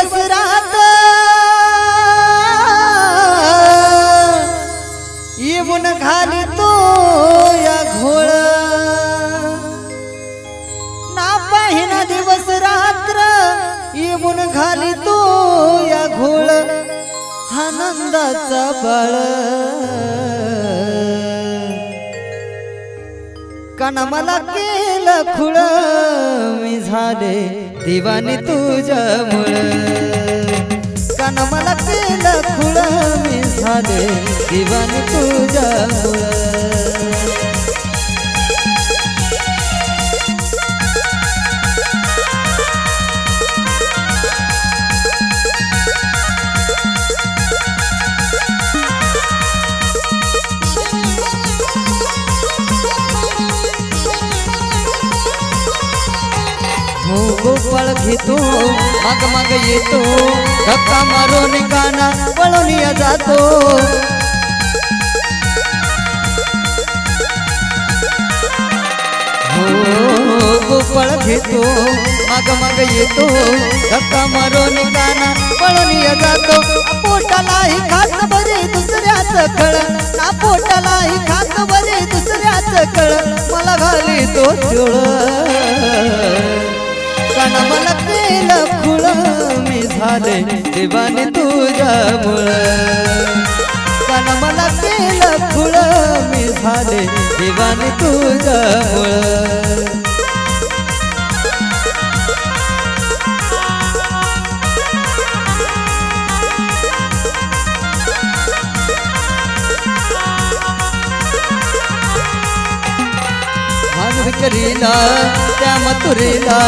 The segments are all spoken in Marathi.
दिवस रात येऊन घाली तो या घोळ. ना पाहिना दिवस रात्र येऊन घाली तो या घोळ. आनंदाचा बळ. कण मला केलं खुळ मी झाले दिवानी तुझ्यामुळ कण मला केलं खुळ मी झाले दिवानी तुझ्यामुळ घेतो मग मग येतो धक्का मारून गाणा पळून जातो. हो घेतो मग मग येतो धक्का मारून गाणा पळून जातो. पोटालाही खात बरे दुसऱ्याच कळ. ना पोटालाही खात बरे दुसऱ्याच कळ. मला घाली तो चोळ. मन मला केलं खुळ मी झाले देवाने तुझ्यामुळ कण मला केलं खुळ मी झाले देवाने तुझ्यामुळ विक्रीला त्या मथुरीला.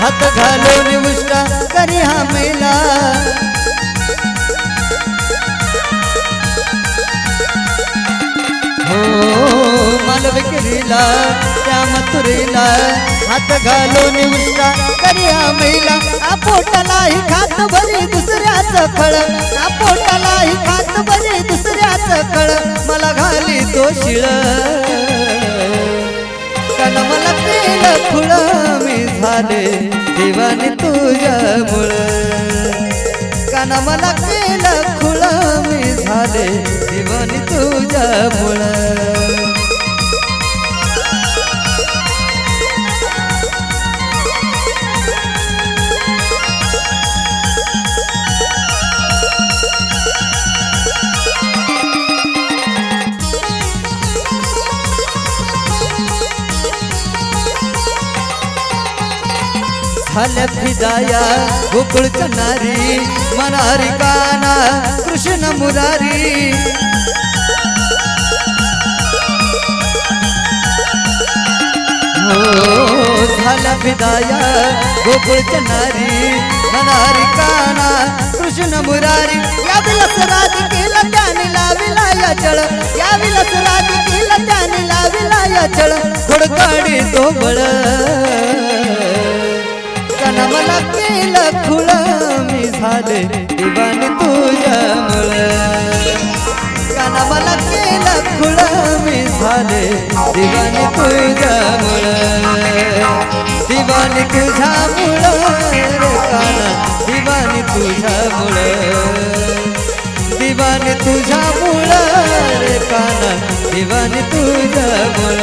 हात घालून मुष्टा करी हा मेला. हो मालविकरीला त्या मथुरीला. हात घालून मुष्टा करी हा मेला. आपोटालाही खात बरी दुसऱ्याच फळ. आपोटालाही खात बरी दुसऱ्याच फळ. मला घाली तो शिळ. मला केलं मी झाले. देवाने तुझ्यामुळ काना मला केलं खुळ मी झाले. देवाने तुझ्यामुळ हल्यात हिदाया गोकुळ नारी मनारी काना कृष्ण मुरारी. हो, झाला विदाया गोकुळ गोकुळच्या मनारी काना कृष्ण मुरारी. या विलस राधिकेला त्याने लाविला या चळ या विलस राधिकेला त्याने लाविला या चळ थोडकाडी तो बळ मला केलं खुळ मी झाले दिवाने तुझ्यामुळ कण मला केलं खुळ मी झाले दिवाने तुझ्यामुळ दिवाने तुझ्यामुळ रे काना दिवाने तुझ्यामुळ दिवाने तुझ्यामुळ रे काना दिवाने तुझ्यामुळ